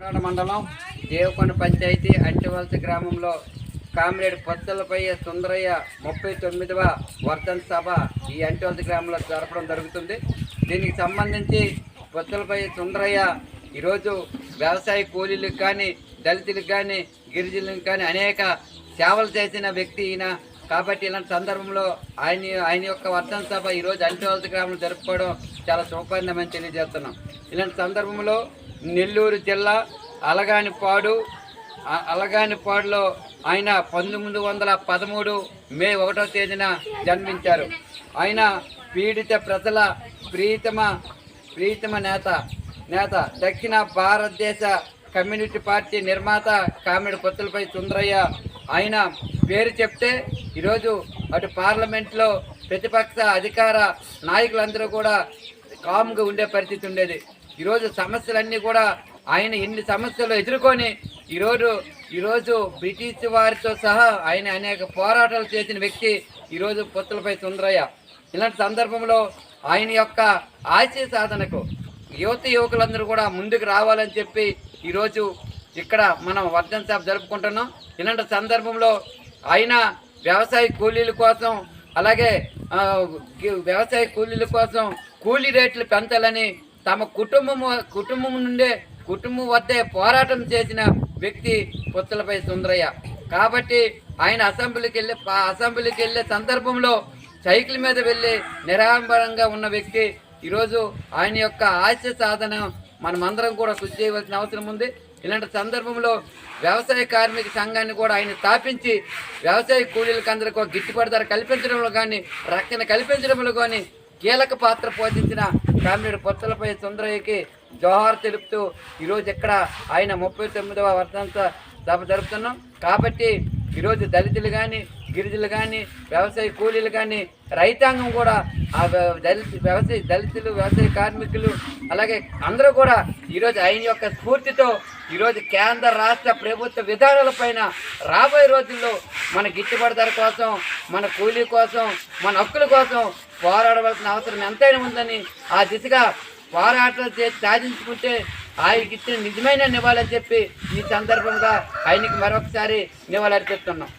మండలం దేవకొండ పంచాయతీ అంటివలస గ్రామంలో కామ్రేడ్ పొత్తలపై సుందరయ్య ముప్పై తొమ్మిదవ వర్ధన్ సభ ఈ అంటివలస గ్రామంలో జరపడం జరుగుతుంది. దీనికి సంబంధించి పొత్తలపై సుందరయ్య ఈరోజు వ్యవసాయ కూలీలకు కానీ దళితులకు కానీ గిరిజనులకు కానీ అనేక సేవలు చేసిన వ్యక్తి ఈయన. కాబట్టి ఇలాంటి సందర్భంలో ఆయన ఆయన యొక్క వర్ధన్ సభ ఈరోజు అంటివలస గ్రామంలో జరుపుకోవడం చాలా శుభపరిణమని తెలియజేస్తున్నాం. ఇలాంటి సందర్భంలో నెల్లూరు జిల్లా అలగానిపాడు. అలగానిపాడులో ఆయన పంతొమ్మిది వందల పదమూడు మే ఒకటో తేదీన జన్మించారు. ఆయన పీడిత ప్రజల ప్రీతమ ప్రీతమ నేత నేత దక్షిణ భారతదేశ కమ్యూనిటీ పార్టీ నిర్మాత కామెడి కొత్తలపై సుందరయ్య ఆయన పేరు చెప్తే ఈరోజు అటు పార్లమెంట్లో ప్రతిపక్ష అధికార నాయకులందరూ కూడా కామ్గా ఉండే పరిస్థితి ఉండేది. ఈరోజు సమస్యలన్నీ కూడా ఆయన ఎన్ని సమస్యలు ఎదుర్కొని ఈరోజు ఈరోజు బ్రిటిష్ వారితో సహా ఆయన అనేక పోరాటాలు చేసిన వ్యక్తి ఈరోజు పొత్తులపై సుందరయ్య. ఇలాంటి సందర్భంలో ఆయన యొక్క ఆశయ సాధనకు యువత యువకులందరూ కూడా ముందుకు రావాలని చెప్పి ఈరోజు ఇక్కడ మనం వర్ధన్ సభ జరుపుకుంటున్నాం. ఇలాంటి సందర్భంలో ఆయన వ్యవసాయ కూలీల కోసం అలాగే వ్యవసాయ కూలీల కోసం కూలీ రేట్లు పెంచాలని తమ కుటుంబము కుటుంబం నుండే కుటుంబం వద్దే పోరాటం చేసిన వ్యక్తి పొత్తులపై సుందరయ్య. కాబట్టి ఆయన అసెంబ్లీకి వెళ్ళే అసెంబ్లీకి వెళ్ళే సందర్భంలో సైకిల్ మీద వెళ్ళి నిరాంబరంగా ఉన్న వ్యక్తి ఈరోజు ఆయన యొక్క ఆశ సాధన మనమందరం కూడా కృషి చేయవలసిన అవసరం ఉంది. ఇలాంటి సందర్భంలో వ్యవసాయ కార్మిక సంఘాన్ని కూడా ఆయన స్థాపించి వ్యవసాయ కూలీలకు అందరికీ ఒక గిట్టుబాటు ధర కల్పించడంలో కానీ రక్షణ కల్పించడంలో కానీ కీలక పాత్ర పోషించిన కామ్రేడ్ పొత్తలపై సుందరయ్యకి జోహార్ తెలుపుతూ ఈరోజు ఇక్కడ ఆయన ముప్పై తొమ్మిదవ వర్ధంత సభ జరుపుతున్నాం. కాబట్టి ఈరోజు దళితులు కానీ గిరిజులు కానీ వ్యవసాయ కూలీలు కానీ రైతాంగం కూడా ఆ దళిత వ్యవసాయ దళితులు వ్యవసాయ కార్మికులు అలాగే అందరూ కూడా ఈరోజు ఆయన యొక్క స్ఫూర్తితో ఈరోజు కేంద్ర రాష్ట్ర ప్రభుత్వ విధానాలపైన రాబోయే రోజుల్లో మన గిట్టుబాటు ధర కోసం మన కూలీ కోసం మన హక్కుల కోసం పోరాడవలసిన అవసరం ఎంతైనా ఉందని ఆ దిశగా పోరాటాలు చేసి సాధించుకుంటే ఆయనకి ఇచ్చిన నిజమైన నివాళని చెప్పి ఈ సందర్భంగా ఆయనకి మరొకసారి నివాళులర్పిస్తున్నాం.